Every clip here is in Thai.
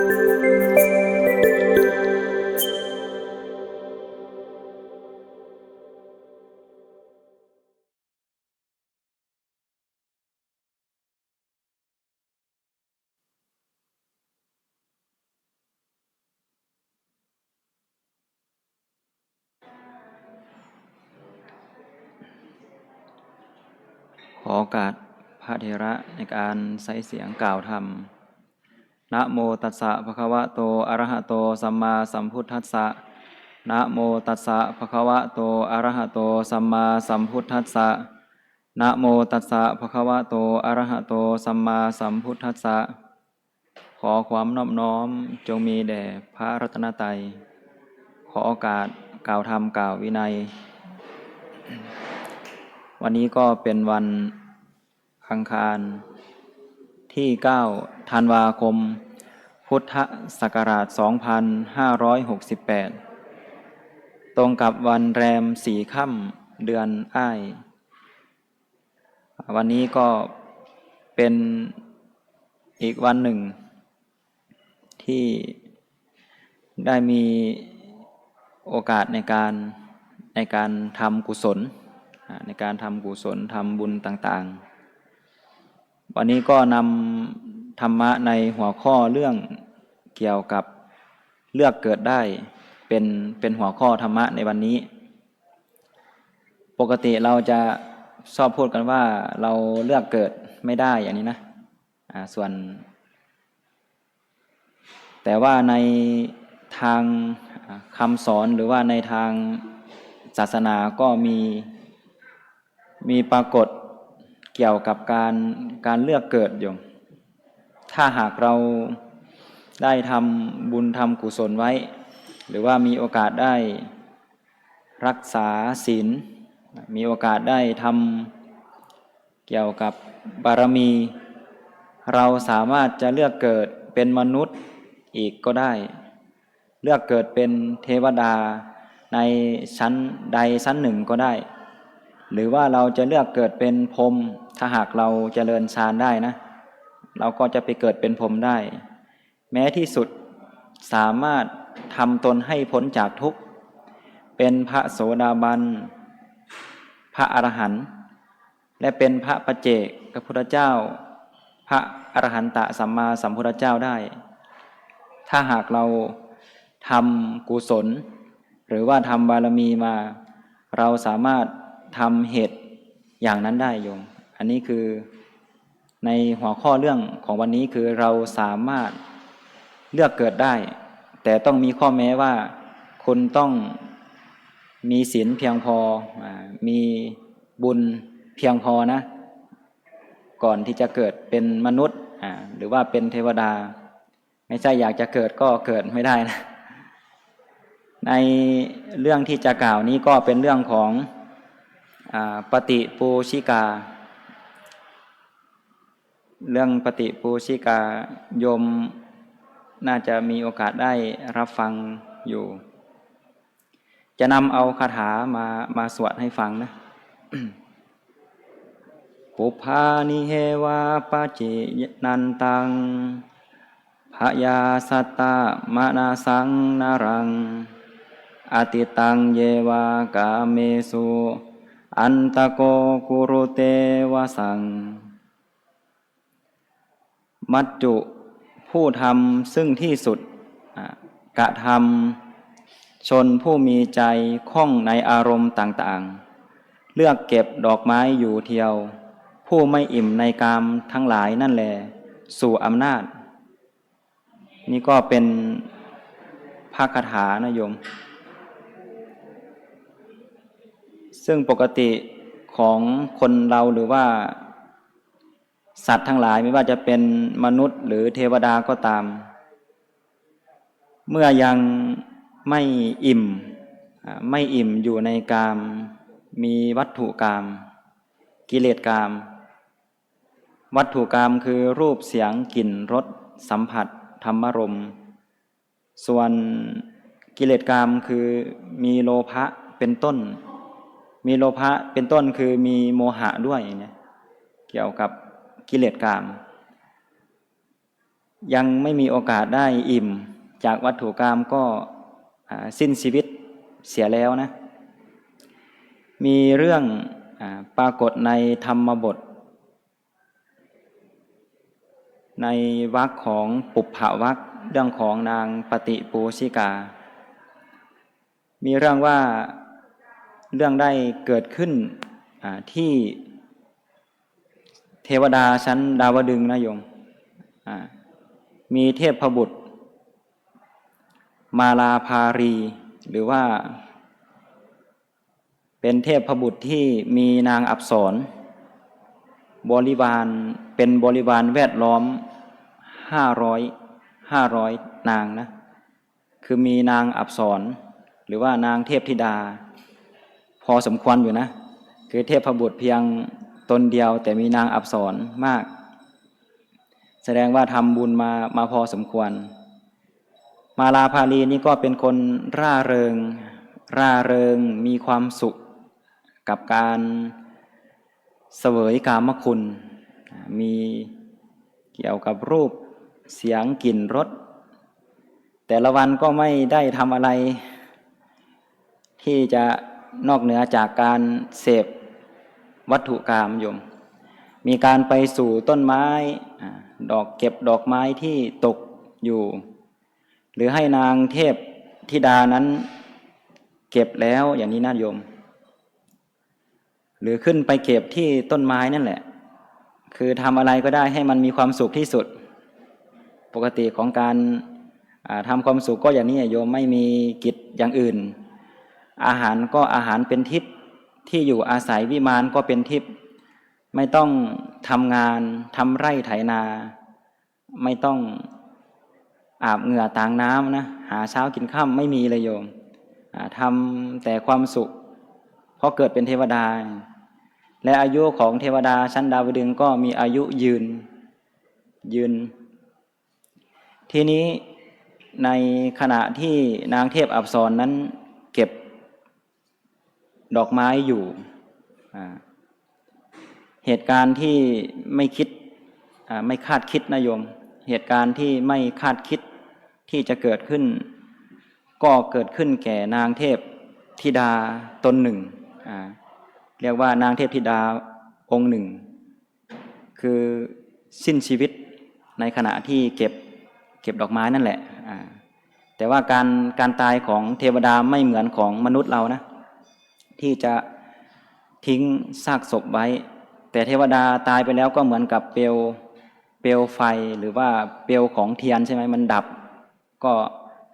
ขอโอกาสพระเถระในการใช้เสียงกล่าวธรรม นะโมตัสสะภะคะวะโต อะระหะโต สัมมาสัมพุทธัสสะนะโมตัสสะภะคะวะโต อะระหะโต สัมมาสัมพุทธัสสะนะโมตัสสะภะคะวะโต อะระหะโต สัมมาสัมพุทธัสสะ ขอความนอบน้อมจงมีแด่พระรัตนตรัย ขอโอกาสกล่าวธรรมกล่าววินัย วันนี้ก็เป็นวันอังคาร ที่ 9 ธันวาคม พุทธศักราช 2568 ตรงกับวันแรมสี่ค่ำเดือนอ้าย วันนี้ก็เป็นอีกวันหนึ่ง ที่ได้มีโอกาสในการในการทำกุศลในการทำกุศลทำบุญต่าง ๆ วันนี้ก็นำธรรมะในหัวข้อเรื่องเกี่ยวกับเลือกเกิดได้เป็นเป็นหัวข้อธรรมะในวันนี้ ปกติเราจะชอบพูดกันว่าเราเลือกเกิดไม่ได้อย่างนี้นะอ่าส่วน แต่ว่าในทางคำสอนหรือว่าในทางศาสนาก็มีมีปรากฏ เกี่ยวกับการการเลือกเกิดอยู่ถ้าหากเราได้ทำบุญทำกุศลไว้ หรือว่ามีโอกาสได้รักษาศีลมีโอกาสได้ทำเกี่ยวกับบารมี เราสามารถจะเลือกเกิดเป็นมนุษย์อีกก็ได้ เลือกเกิดเป็นเทวดาในชั้นใดชั้นหนึ่งก็ได้ หรือว่าเราจะเลือกเกิดเป็นพรมถ้าหากเราเจริญฌานได้นะ เราก็จะไปเกิดเป็นพรมได้ แม้ที่สุดสามารถทำตนให้พ้นจากทุกข์เป็นพระโสดาบัน พระอรหันต์และเป็นพระปัจเจกพระพุทธเจ้า พระอรหันตะสัมมาสัมพุทธเจ้าได้ ถ้าหากเราทำกุศล หรือว่าทำบารมีมา เราสามารถ ทำเหตุอย่างนั้นได้โยม อันนี้คือในหัวข้อเรื่องของวันนี้คือเราสามารถเลือกเกิดได้ แต่ต้องมีข้อแม้ว่าคุณต้องมีศีลเพียงพออมีบุญเพียงพอนะ ก่อนที่จะเกิดเป็นมนุษย์หรือว่าเป็นเทวดา ไม่ใช่อยากจะเกิดก็เกิดไม่ได้นะในเรื่องที่จะกล่าวนี้ก็เป็นเรื่องของ ปฏิปูชิกา เรื่องปฏิปูชิกา โยมน่าจะมีโอกาสได้รับฟังอยู่ จะนำเอาคาถามามาสวดให้ฟังนะปุพานิเฮวาปาจินันตังพยาสัตตามานาสังนารัง อติตังเยวากาเมสุ อันตะโกกุรุเตวสัง มัจจุผู้ทำซึ่งที่สุดกระทำชนผู้มีใจคล่องในอารมณ์ต่างๆ เลือกเก็บดอกไม้อยู่เทียว ผู้ไม่อิ่มในกามทั้งหลายนั่นแหละสู่อำนาจ นี่ก็เป็นภาคาถานะโยม ซึ่งปกติของคนเราหรือว่า สัตว์ทั้งหลายไม่ว่าจะเป็นมนุษย์หรือเทวดาก็ตาม เมื่อยังไม่อิ่ม ไม่อิ่มอยู่ในกาม มีวัตถุกาม กิเลสกาม วัตถุกามคือรูปเสียงกลิ่นรสสัมผัส ธรรมรม ส่วนกิเลสกามคือมีโลภะเป็นต้น มีโลภะเป็นต้นคือมีโมหะด้วยเนี่ยเกี่ยวกับกิเลสกาม ยังไม่มีโอกาสได้อิ่ม จากวัตถุกรรมก็สิ้นชีวิตเสียแล้วนะ มีเรื่องอปรากฏในธรรมบท ในวรรคของปุพภวรรคเรื่องของนางปฏิปูชิกา มีเรื่องว่า เรื่องได้เกิดขึ้นที่เทวดาชั้นดาวดึงนะโยมมีเทพบุตร มาลาภารี หรือว่า เป็นเทพบุตรที่มีนางอับสรบริวารเป็นบริวารแวดล้อมห้าร้อยห้าร้อยนางนะ คือมีนางอับสรหรือว่านางเทพธิดา อสมควรอยู่นะ คือเทพบุตรเพียงตนเดียว แต่มีนางอับสรมาก แสดงว่าทำบุญมามาพอสมควร มาลาภาลีนี่ก็เป็นคนร่าเริง ร่าเริงมีความสุข กับการเสวยกามคุณ มีเกี่ยวกับรูปเสียงกลิ่นรสแต่ละวันก็ไม่ได้ทำอะไร ที่จะ นอกเหนือจากการเสพวัตถุกรรมโยม มีการไปสู่ต้นไม้ดอกเก็บดอกไม้ที่ตกอยู่ หรือให้นางเทพธิดานั้นเก็บแล้วอย่างนี้นะโยม หรือขึ้นไปเก็บที่ต้นไม้นั่นแหละ คือทำอะไรก็ได้ให้มันมีความสุขที่สุด ปกติของการทำความสุขก็อย่างนี้โยมไม่มีกิจอย่างอื่น อาหารก็อาหารเป็นทิพย์ที่อยู่อาศัยวิมานก็เป็นทิพย์ไม่ต้องทำงานทำไร่ไถนา ไม่ต้องอาบเหงื่อต่างน้ำนะหาเช้ากินข้าไม่มีเลยโยมอ่าทำแต่ความสุข เพราะเกิดเป็นเทวดา และอายุของเทวดาชั้นดาวดึงก็มีอายุยืนยืน ทีนี้ในขณะที่นางเทพอับสรนนั้น ดอกไม้อยู่ เหตุการณ์ที่ไม่คิดไม่คาดคิดนะโยม เหตุการณ์ที่ไม่คาดคิดที่จะเกิดขึ้น ก็เกิดขึ้นแก่นางเทพธิดาตนหนึ่ง เรียกว่านางเทพธิดาองค์หนึ่ง คือสิ้นชีวิตในขณะที่เก็บเก็บดอกไม้นั่นแหละ แต่ว่าการการตายของเทวดาไม่เหมือนของมนุษย์เรานะ ที่จะทิ้งซากศพไว้ แต่เทวดาตายไปแล้วก็เหมือนกับเปลวเปลวไฟหรือว่าเปลวของเทียนใช่ไหมมันดับ ก็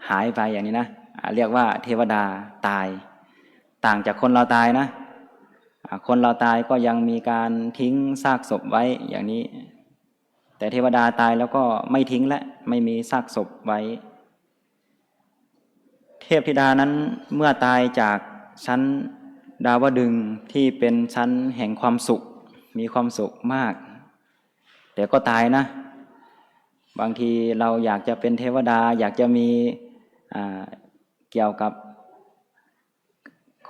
หายไปอย่างนี้นะเรียกว่าเทวดาตาย ต่างจากคนเราตายนะ คนเราตายก็ยังมีการทิ้งซากศพไว้อย่างนี้ แต่เทวดาตายแล้วก็ไม่ทิ้งและไม่มีซากศพไว้ เทพธิดานั้นเมื่อตายจากชั้น ดาวดึงที่เป็นชั้นแห่งความสุข มีความสุขมาก แต่ก็ตายนะ บางทีเราอยากจะเป็นเทวดา อยากจะมีเกี่ยวกับ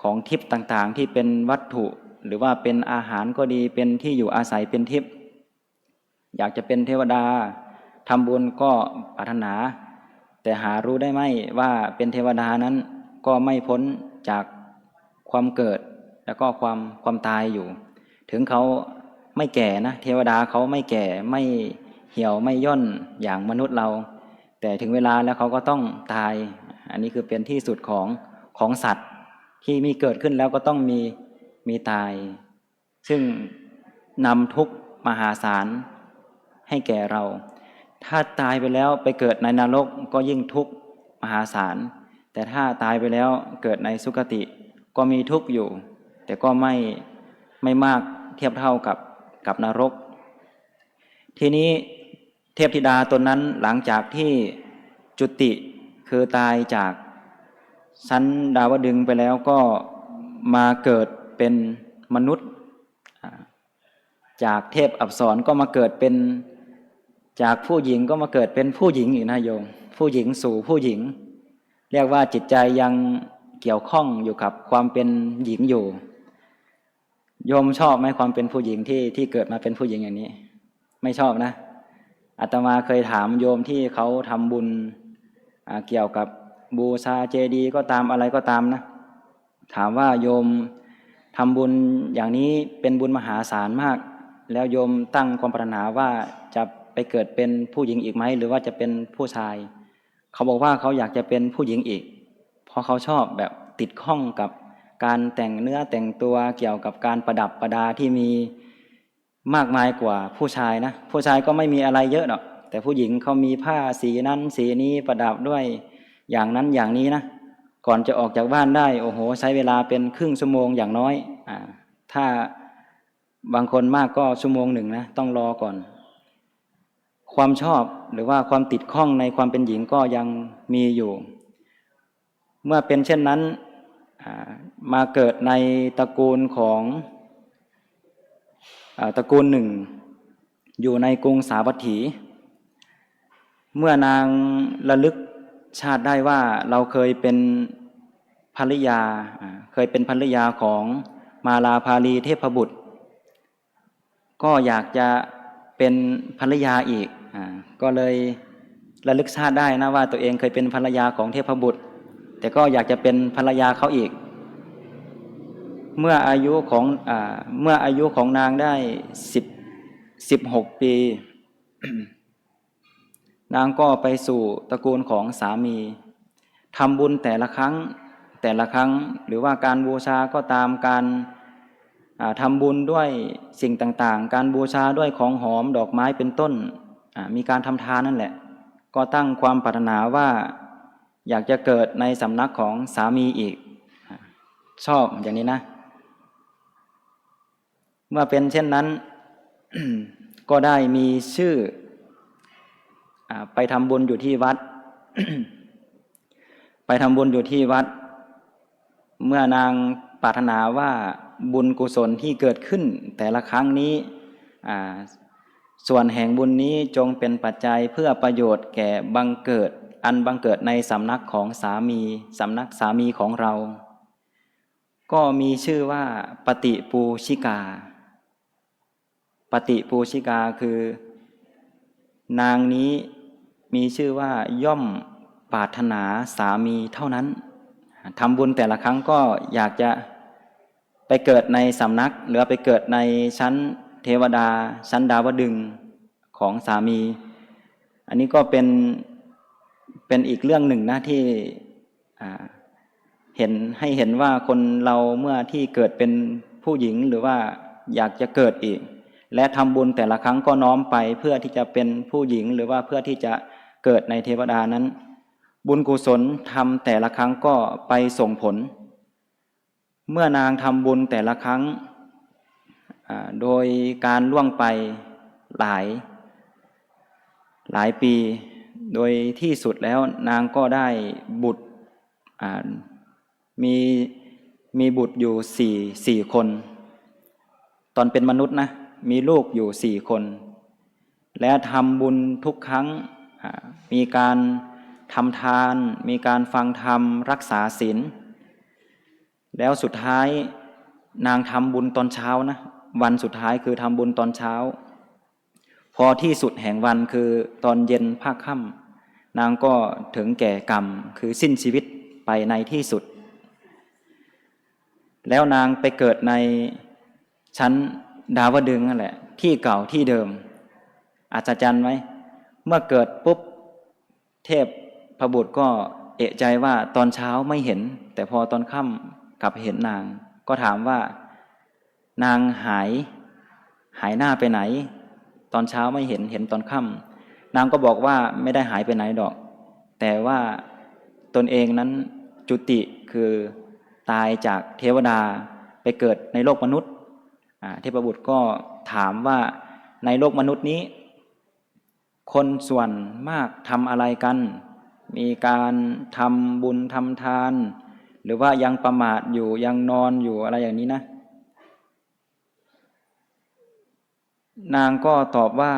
ของทิพย์ต่างๆ ที่เป็นวัตถุ หรือว่าเป็นอาหารก็ดีเป็นที่อยู่อาศัยเป็นทิพย์อยากจะเป็นเทวดาทำบุญก็ปรารถนา แต่หารู้ได้ไหมว่าเป็นเทวดานั้นก็ไม่พ้นจาก ความเกิดแล้วก็ความความตายอยู่ ถึงเขาไม่แก่นะเทวดาเขาไม่แก่ไม่เหี่ยวไม่ย่นอย่างมนุษย์เรา แต่ถึงเวลาแล้วเขาก็ต้องตาย อันนี้คือเป็นที่สุดของของสัตว์ที่มีเกิดขึ้นแล้วก็ต้องมีมีตาย ซึ่งนำทุกมหาศาลให้แก่เรา ถ้าตายไปแล้วไปเกิดในนรกก็ยิ่งทุกมหาศาลแต่ถ้าตายไปแล้วเกิดในสุคติ ก็มีทุกข์อยู่ แต่ก็ไม่ไม่มากเทียบเท่ากับกับนรก ทีนี้เทพธิดาตนนั้นหลังจากที่จุติคือตายจากชั้นดาวดึงไปแล้วก็มาเกิดเป็นมนุษย์ จากเทพอับสรก็มาเกิดเป็นจากผู้หญิงก็มาเกิดเป็นผู้หญิงอีกนะโยมผู้หญิงสู่ผู้หญิง เรียกว่าจิตใจยัง เกี่ยวข้องอยู่กับความเป็นหญิงอยู่ โยมชอบไหมความเป็นผู้หญิงที่ที่เกิดมาเป็นผู้หญิงอย่างนี้ ไม่ชอบนะอาตมาเคยถามโยมที่เขาทำบุญเกี่ยวกับบูชาเจดีก็ตามอะไรก็ตามนะ ถามว่าโยมทำบุญอย่างนี้เป็นบุญมหาศาลมาก แล้วโยมตั้งความปรารถนาว่าจะไปเกิดเป็นผู้หญิงอีกไหมหรือว่าจะเป็นผู้ชาย เขาบอกว่าเขาอยากจะเป็นผู้หญิงอีก เพราะเขาชอบแบบติดข้องกับการแต่งเนื้อแต่งตัวเกี่ยวกับการประดับประดาที่มีมากมายกว่าผู้ชายนะ ผู้ชายก็ไม่มีอะไรเยอะหรอกแต่ผู้หญิงเขามีผ้าสีนั้นสีนี้ประดับด้วยอย่างนั้นอย่างนี้นะก่อนจะออกจากบ้านได้ โอ้โห ใช้เวลาเป็นครึ่งชั่วโมงอย่างน้อยอ่าถ้าบางคนมากก็ชั่วโมงหนึ่งนะต้องรอก่อน ความชอบหรือว่าความติดข้องในความเป็นหญิงก็ยังมีอยู่ เมื่อเป็นเช่นนั้นมาเกิดในตระกูลของอตระกูลหนึ่ง อยู่ในกรุงสาวัตถี เมื่อนางระลึกชาติได้ว่าเราเคยเป็นภรรยาเคยเป็นภรรยาของมาลาภาลีเทพบุตร ก็อยากจะเป็นภรรยาอีกอก็เลยระลึกชาติได้นะว่าตัวเองเคยเป็นภรรยาของเทพบุตร แต่ก็อยากจะเป็นภรรยาเขาอีก เมื่ออายุของอเมื่ออายุของนางได้สิบสิบหกปี นางก็ไปสู่ตระกูลของสามีทำบุญแต่ละครั้งแต่ละครั้ง หรือว่าการบูชาก็ตามการอ่าทำบุญด้วยสิ่งต่างๆ การบูชาด้วยของหอมดอกไม้เป็นต้น มีการทำทานนั่นแหละ ก็ตั้งความปรารถนาว่า อยากจะเกิดในสำนักของสามีอีก ชอบอย่างนี้นะ เมื่อเป็นเช่นนั้น ก็ได้มีชื่ออไปทำบุญอยู่ที่วัด ไปทำบุญอยู่ที่วัด เมื่อนางปรารถนาว่าบุญกุศลที่เกิดขึ้น แต่ละครั้งนี้ส่วนแห่งบุญนี้จงเป็นปัจจัยเพื่อประโยชน์แก่บังเกิด อันบังเกิดในสำนักของสามีสำนักสามีของเรา ก็มีชื่อว่าปฏิปูชิกา ปฏิปูชิกาคือ นางนี้มีชื่อว่าย่อมปรารถนาสามีเท่านั้นทำบุญแต่ละครั้งก็อยากจะไปเกิดในสำนัก หรือไปเกิดในชั้นเทวดา ชั้นดาวดึงของสามี อันนี้ก็เป็น เป็นอีกเรื่องหนึ่งนะที่เห็นให้เห็นว่าคนเราเมื่อที่เกิดเป็นผู้หญิงหรือว่าอยากจะเกิดอีก และทำบุญแต่ละครั้งก็น้อมไปเพื่อที่จะเป็นผู้หญิงหรือว่าเพื่อที่จะเกิดในเทวดานั้น บุญกุศลทำแต่ละครั้งก็ไปส่งผล เมื่อนางทำบุญแต่ละครั้งโดยการล่วงไปหลาย หลายปี โดยที่สุดแล้วนางก็ได้บุตรมีมีบุตรอยู่สี่สี่คน ตอนเป็นมนุษย์นะมีลูกอยู่สี่คน และทำบุญทุกครั้งมีการทำทาน มีการฟังธรรมรักษาศีลแล้วสุดท้ายนางทำบุญตอนเช้านะวันสุดท้ายคือทำบุญตอนเช้า พอที่สุดแห่งวันคือตอนเย็นภาคค่ำ นางก็ถึงแก่กรรมคือสิ้นชีวิตไปในที่สุด แล้วนางไปเกิดในชั้นดาวดึงนั่นแหละ ที่เก่าที่เดิมอัศจรรย์ไหมเมื่อเกิดปุ๊บเทพพระบุตรก็เอะใจว่าตอนเช้าไม่เห็น แต่พอตอนค่ำกลับเห็นนาง ก็ถามว่า นางหาย หายหน้าไปไหน ตอนเช้าไม่เห็นเห็นตอนค่ำ นางก็บอกว่าไม่ได้หายไปไหนดอก แต่ว่าตนเองนั้นจุติคือตายจากเทวดาไปเกิดในโลกมนุษย์อ่าเทพบุตรก็ถามว่าในโลกมนุษย์นี้ คนส่วนมากทำอะไรกัน มีการทำบุญทำทาน หรือว่ายังประมาทอยู่ยังนอนอยู่อะไรอย่างนี้นะ นางก็ตอบว่า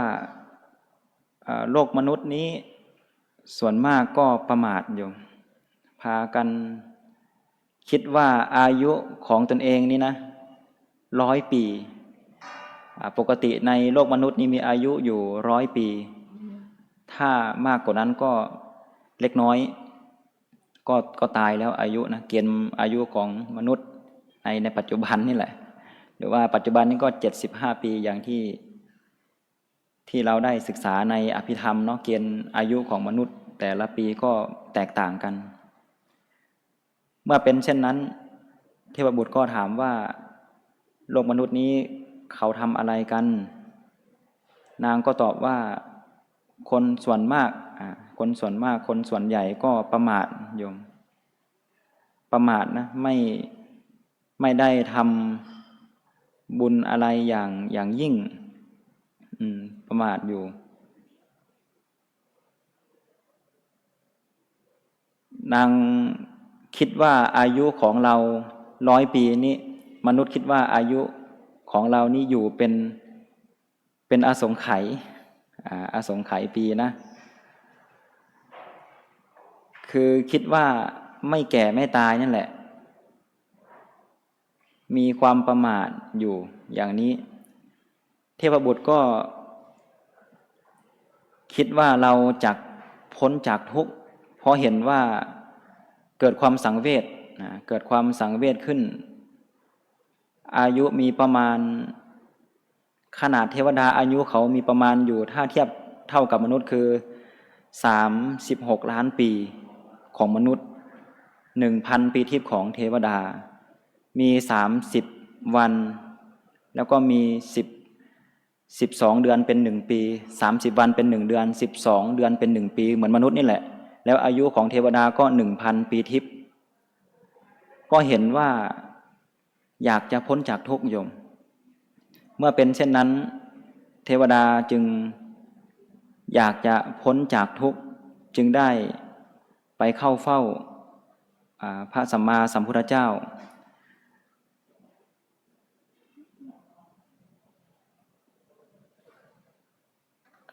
โลกมนุษย์นี้ส่วนมากก็ประมาทอยู่ พากันคิดว่าอายุของตนเองนี่นะร้อยปีปกติในโลกมนุษย์นี่มีอายุอยู่ร้อยปี ถ้ามากกว่านั้นก็เล็กน้อย ก็ก็ตายแล้วอายุนะเกณฑ์อายุของมนุษย์ในในปัจจุบันนี่แหละ หรือว่าปัจจุบันนี้ก็เจ็ดสิบห้าปีอย่างที่ ที่เราได้ศึกษาในอภิธรรมเนาะเกณฑ์อายุของมนุษย์ แต่ละปีก็แตกต่างกัน เมื่อเป็นเช่นนั้น เทพบุตรก็ถามว่า โลกมนุษย์นี้เขาทำอะไรกัน นางก็ตอบว่าคนส่วนมากอ่าคนส่วนมากคนส่วนใหญ่ก็ประมาทโยม ประมาทนะไม่ไม่ได้ทำบุญอะไรอย่างอย่างยิ่ง อืม ประมาทอยู่ นางคิดว่าอายุของเราร้อยปีนี้ มนุษย์คิดว่าอายุของเรานี่อยู่เป็นเป็นอสงไขยอาอสงไขยปีนะ คือคิดว่าไม่แก่ไม่ตายนั่นแหละ มีความประมาทอยู่อย่างนี้ เทพบุตรก็ คิดว่าเราจะพ้นจากทุกข์เพราะเห็นว่าเกิดความสังเวชนะเกิดความสังเวชขึ้น อายุมีประมาณ ขนาดเทวดาอายุเขามีประมาณอยู่ถ้าเทียบเท่ากับมนุษย์คือสามสิบหกล้านปีของมนุษย์หนึ่งพันปีทิพย์ของเทวดา มีสามสิบวัน แล้วก็มีสิบ สิบสองเดือนเป็นหนึ่งปีสามสิบวันเป็นหนึ่งเดือนสิบสองเดือนเป็นหนึ่งปี เหมือนมนุษย์นี่แหละ แล้วอายุของเทวดาก็หนึ่งพันปีทิพย์ก็เห็นว่าอยากจะพ้นจากทุกข์โยม เมื่อเป็นเช่นนั้น เทวดาจึงอยากจะพ้นจากทุกข์จึงได้ไปเข้าเฝ้าพระสัมมาสัมพุทธเจ้า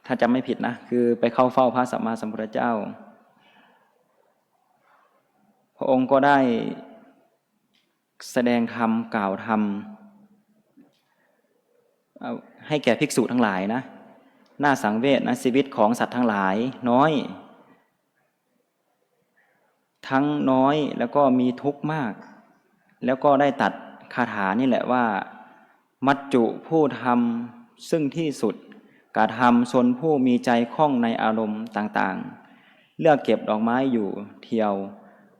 ถ้าจำไม่ผิดนะ คือไปเข้าเฝ้าพระสัมมาสัมพุทธเจ้า พระองค์ก็ได้แสดงธรรมกล่าวธรรมให้แก่ภิกษุทั้งหลายนะน่าสังเวชนะชีวิตของสัตว์ทั้งหลายน้อย ทั้งน้อยแล้วก็มีทุกข์มาก แล้วก็ได้ตัดคาถานี่แหละว่า มัจจุผู้ทำซึ่งที่สุด กระทำชนผู้มีใจคล่องในอารมณ์ต่างๆ เลือกเก็บดอกไม้อยู่เที่ยว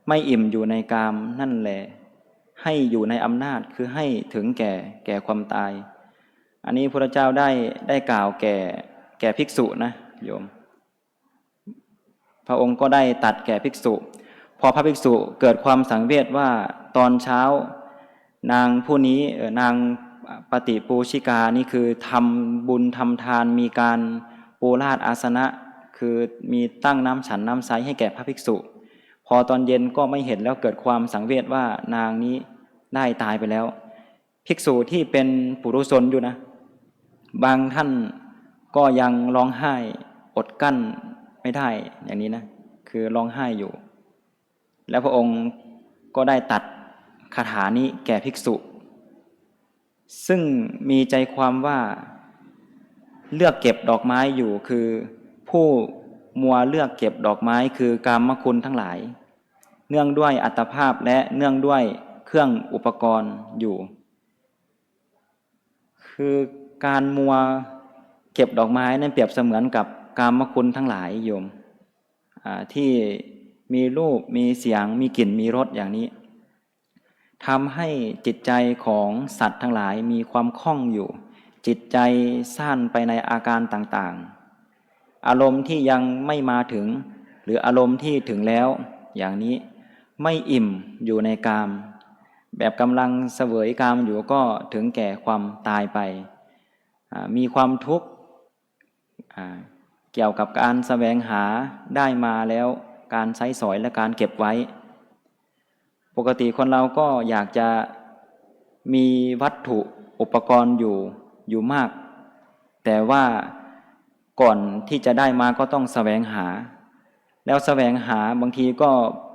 ไม่อิ่มอยู่ในกามนั่นแหละให้อยู่ในอำนาจคือให้ถึงแก่แก่ความตาย อันนี้พระเจ้าได้ได้กล่าวแก่แก่ภิกษุนะโยม พระองค์ก็ได้ตัดแก่ภิกษุ พอพระภิกษุเกิดความสังเวชว่าตอนเช้า นางผู้นี้นาง ปฏิปูชิกานี่คือทำบุญทำทานมีการปูราดอาสนะ คือมีตั้งน้ำฉันน้ำใสให้แก่พระภิกษุ พอตอนเย็นก็ไม่เห็นแล้วเกิดความสังเวชว่านางนี้ได้ตายไปแล้ว ภิกษุที่เป็นปุรุชนอยู่นะ บางท่านก็ยังร้องไห้อดกั้นไม่ได้อย่างนี้นะ คือร้องไห้อยู่ แล้วพระองค์ก็ได้ตัดคาถานี้แก่ภิกษุ ซึ่งมีใจความว่าเลือกเก็บดอกไม้อยู่คือ ผู้มัวเลือกเก็บดอกไม้คือกามคุณทั้งหลาย เนื่องด้วยอัตภาพและเนื่องด้วยเครื่องอุปกรณ์อยู่ คือการมัวเก็บดอกไม้นั้นเปรียบเสมือนกับกามคุณทั้งหลายโยมที่มีรูปมีเสียงมีกลิ่นมีรสอย่างนี้ ทำให้จิตใจของสัตว์ทั้งหลายมีความคล่องอยู่ จิตใจสั้นไปในอาการต่างๆ อารมณ์ที่ยังไม่มาถึง หรืออารมณ์ที่ถึงแล้ว อย่างนี้ไม่อิ่มอยู่ในกาม แบบกำลังเสวยกามอยู่ก็ถึงแก่ความตายไป มีความทุกข์เกี่ยวกับการแสวงหาได้มาแล้วการใช้สอยและการเก็บไว้ ปกติคนเราก็อยากจะมีวัตถุอุปกรณ์อยู่อยู่มาก แต่ว่าก่อนที่จะได้มาก็ต้องแสวงหา แล้วแสวงหาบางทีก็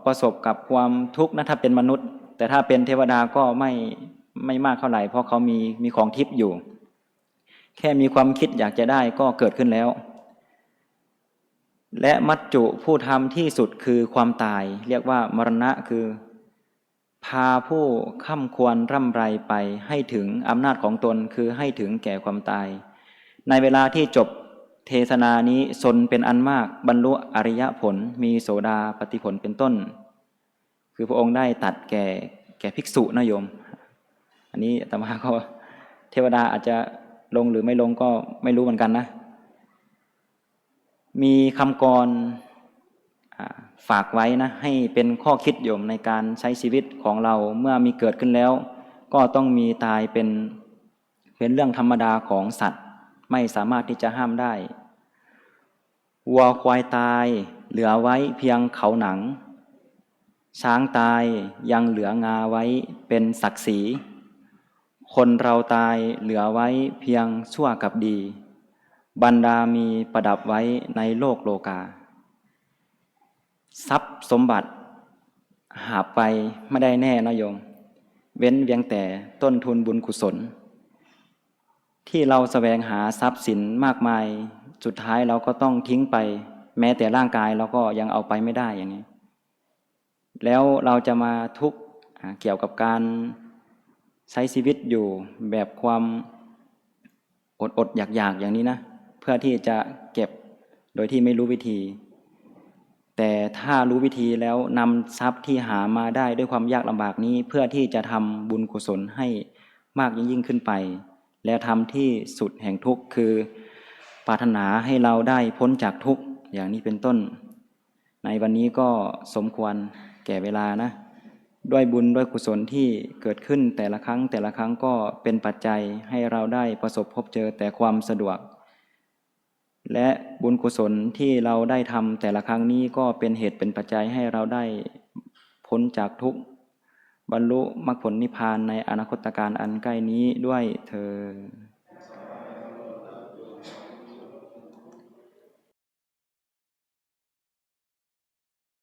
ประสบกับความทุกข์นะถ้าเป็นมนุษย์ แต่ถ้าเป็นเทวดาก็ไม่ไม่มากเท่าไหร่เพราะเขามีมีของทิพย์อยู่ แค่มีความคิดอยากจะได้ก็เกิดขึ้นแล้ว และมัจจุผู้ทำที่สุดคือความตาย เรียกว่ามรณะคือ พาผู้ข้ามควรร่ำไรไปให้ถึงอำนาจของตนคือให้ถึงแก่ความตาย ในเวลาที่จบเทศนานี้สนเป็นอันมากบรรลุอริยผลมีโสดาปฏิผลเป็นต้น คือพระองค์ได้ตัดแก่แก่ภิกษุนะโยม อันนี้ตมาก็เทวดาอาจจะลงหรือไม่ลงก็ไม่รู้เหมือนกันนะ มีคำกร ฝากไว้นะให้เป็นข้อคิดโยมในการใช้ชีวิตของเราเมื่อมีเกิดขึ้นแล้ว ก็ต้องมีตายเป็นเป็นเรื่องธรรมดาของสัตว์ ไม่สามารถที่จะห้ามได้วัวควายตายเหลือไว้เพียงเขาหนัง ช้างตายยังเหลืองาไว้เป็นศักดิ์ศรีคนเราตายเหลือไว้เพียงชั่วกับดี บรรดามีประดับไว้ในโลกโลกา ทรัพย์สมบัติ หาไปไม่ได้แน่นะโยม เว้นเวียงแต่ต้นทุนบุญกุศล ที่เราแสวงหาทรัพย์สินมากมาย สุดท้ายเราก็ต้องทิ้งไป แม้แต่ร่างกายเราก็ยังเอาไปไม่ได้อย่างนี้ แล้วเราจะมาทุกข์เกี่ยวกับการใช้ชีวิตอยู่แบบความอดอดอยากอยากๆอย่างนี้นะ เพื่อที่จะเก็บโดยที่ไม่รู้วิธี แต่ถ้ารู้วิธีแล้วนำทรัพย์ที่หามาได้ด้วยความยากลำบากนี้ เพื่อที่จะทำบุญกุศลให้มากยิ่งยิ่งขึ้นไป แล้วทำที่สุดแห่งทุกข์คือปรารถนาให้เราได้พ้นจากทุกข์อย่างนี้เป็นต้น ในวันนี้ก็สมควรแก่เวลานะ ด้วยบุญด้วยกุศลที่เกิดขึ้นแต่ละครั้งแต่ละครั้งก็เป็นปัจจัยให้เราได้ประสบพบเจอแต่ความสะดวก และบุญกุศลที่เราได้ทำแต่ละครั้งนี้ก็เป็นเหตุเป็นปัจจัยให้เราได้พ้นจากทุกข์บรรลุมรรคผลนิพพานในอนาคตการอันใกล้นี้ด้วยเธอ